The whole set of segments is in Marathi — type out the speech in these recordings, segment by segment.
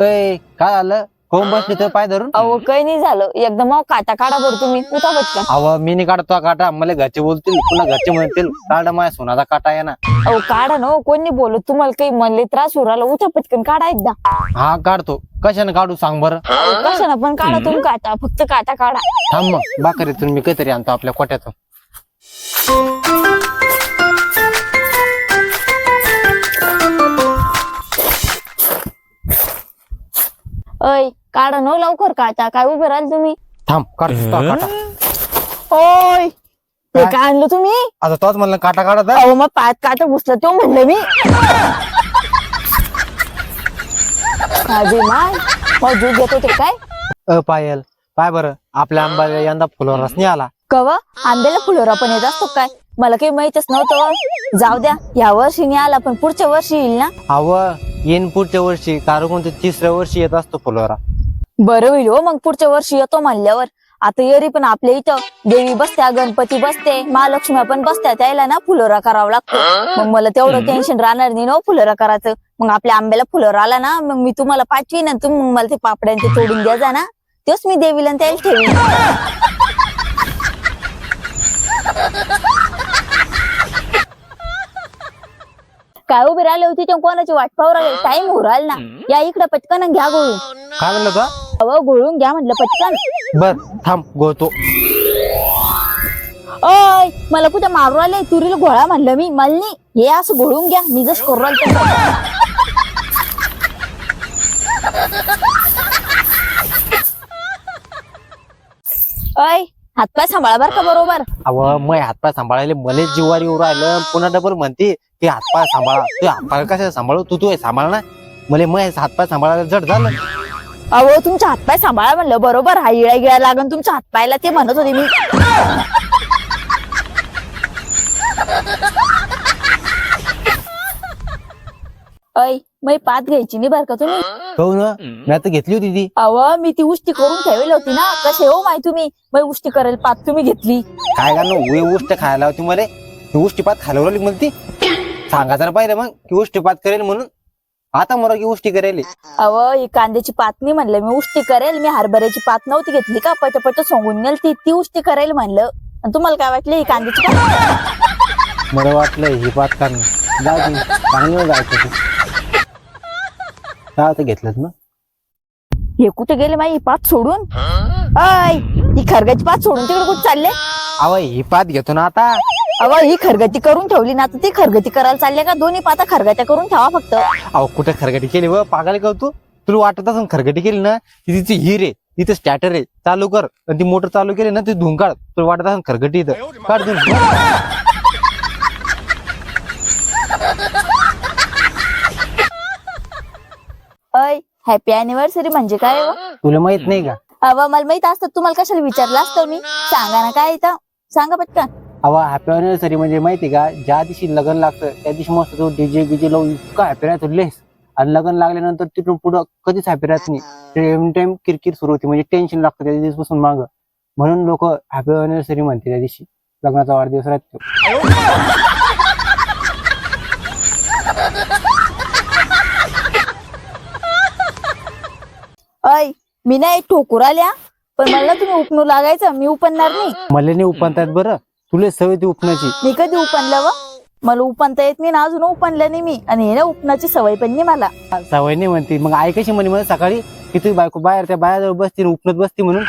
काय झालं कोण बसली तर पाय धरून? अहो काही नाही झालं. एकदम अहो काटा काढा बरं तुम्ही. उठा पटकन. अव मी नाही काढतो काटा. मला घरचे बोलतील पुन्हा घरचे म्हणतील काढा माझ्या सोनाचा काटा आहे ना. अहो काढा ना हो, कोणी बोलत तुम्हाला काही म्हणले त्रास होऊ राहिला. उठा पटकन काढा एकदा. हा काढतो. कशाने काढू सांग बरं? अहो, कशानं पण काढा तुम्ही काटा. फक्त काटा काढा. थांब मग बाकरीतून मी काहीतरी आणतो आपल्या कोट्यातून. अय काढा no लवकर काटा. काय उभे राहिले तुम्ही? थांब तो काटा. ओय ते काय? आणलं तुम्ही? आता तोच म्हणलं काटा काढत आहे. अहो मग पायात काटा घुसला तो म्हणलं मी. माय मग जीव घेत होते काय? अ पायल पाय बरं. आपल्या आंब्याला यंदा फुलावर रस नाही आला. कवा? आंब्याला फुलोरा पण येत असतो काय? मला काही माहितच नव्हतं. हो. जाऊ द्या या वर्षी नाही आला पण पुढच्या वर्षी येईल ना? अव येईन पुढच्या वर्षी कारण कोणते तिसऱ्या वर्षी येत असतो फुलोरा बरं होईल हो मग पुढच्या वर्षी येतो म्हणल्यावर. आता येरी पण आपल्या इथं देवी बसत्या गणपती बसते महालक्ष्मी पण बसत्या त्याला ना फुलोरा करावा लागतो. मग मला तेवढं टेन्शन राहणार नाही ना हो फुलोरा करायचं. मग आपल्या आंब्याला फुलोरा आला ना मग मी तुम्हाला पाठवीन आणि तुम्ही मग मला ते पापड्या आणि ते तोडून द्या जा ना. तेच मी देवीला त्याला ठेवीन. काय उभे राहिले होते ते कोणाची वाट पाहू राहिले? टाइम हो राहिला ना. या इकडे पटकन घ्या गोळून. काय म्हणलं तो? अहो गोळून घ्या म्हटलं पटकन. बर थांब गोतो ओय मला कुठे मारू आले तुरीला घोळा म्हणलं मी. मला नाही हे असं घोळून घ्या. मी जस करू राहिले तसं. ओय हातपाय सांभाळा बर का बरोबर. अव मग हातपाय सांभाळायला मले जिवारी उभं राहिलं. पुन्हा डबल म्हणते. की हातपाय सांभाळा. तू हातपाय कशा सांभाळू? तू तू हे सांभाळ ना. मले मग हातपाय सांभाळायला जड झालं. अहो तुमच्या हातपाय सांभाळा म्हणलं. बरोबर हा इळा गिळा लागून. तुमच्या हातपायला ते म्हणत होते मी. अय मी पात घ्यायची नाही बर का तुम्ही? हो ना. मी आता घेतली होती ती. अव मी ती उष्टी करून ठेवली होती ना. कसे हो माय तुम्ही? मी उष्टी करेल पात तुम्ही घेतली. काय का उई उष्ट खायला होती मला. ती उष्टी पात खायला राहिली मला ती. सांगायचं ना पाहिजे मग की उष्टी पात करेल म्हणून. आता मला की उष्टी करेल. अव ही कांद्याची पात नाही म्हणलं मी उष्टी करेल मी हरभऱ्याची पात नव्हती घेतली का? पटपट सोंगून नेल ती ती उष्टी करेल म्हणलं. आणि तुम्हाला काय वाटलं ही कांद्याची पात? मला वाटलं ही पात कारण. जाऊ दे चांगली वेळ जायचं काय आता घेतलं मग हे कुठे गेले माई ही पात सोडून? अय ही खरगाची पात सोडून तिकडे कुठे चालले? अव ही पात घेतो ना आता. अव ही खरगती करून ठेवली ना तर ती खरगती करायला चालले का? दोन्ही पाता खरगत्या करून ठेवा फक्त. अहो कुठे खरगटी केली व? पागाल का तू? तुला वाटत असेल खरगटी केली ना ती तिची हिर आहे तिथे स्टॅटर आहे चालू कर. आणि ती मोटर चालू केली ना ती काढ तुला वाटत असेल खरगटी इथं. काढ धुवून. अय हॅपी अॅनिव्हर्सरी म्हणजे काय हो? तुला माहीत नाही का? अव मला माहीत असतं तुम्हाला कशाला विचारलं असतं मी? सांगा ना काय इथं? सांगा पटकन. अवा हॅपी अनिव्हर्सरी म्हणजे माहिती का ज्या दिवशी लग्न लागतं त्या दिवशी मस्त तो डीजे बीजे लावून इतका हॅपी राहतो लेस आणि लग्न लागल्यानंतर तिथून पुढं कधीच हॅपी राहत नाही. टाइम किरकिर सुरू होती म्हणजे टेन्शन लागतं त्या दिवसापासून माग. म्हणून लोक हॅपी अनिव्हर्सरी म्हणते त्या दिवशी. लग्नाचा वाढदिवस राहतो. अय मी नाही ठोकूर आल्या पण मला तुम्ही उपनू लागायचं मी उपनणार नाही. मला नाही उपनतात बरं. तुला सवय ती उपनाची मी कधी उपनलं व? मला उपनता येत नाही ना अजून उपनलं नाही मी. आणि हे ना उपनाची सवय पण नाही मला. सवय नाही म्हणते. मग आई कशी म्हणे मला सकाळी? की तुझी बायको बाहेर त्या बाहेर बसती आणि उपनत बसती म्हणून.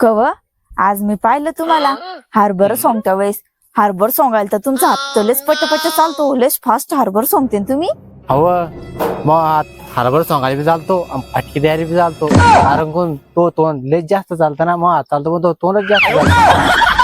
कव? आज मी पाहिलं तुम्हाला. हार्बर सोंगता वेळेस. हार्बर सोंगायला तर तुमचा हात तलेच पटपट चालतो. लेस फास्ट हार्बर सोंगते ना तुम्ही. अव. मग हरभर सोंगाली बी चालतो आणि फटकी द्यायला बी चालतो. कारण कोण तो तोंड लय जास्त चालतं ना मग हात चालतो पण तो तोंडच जास्त चालतो.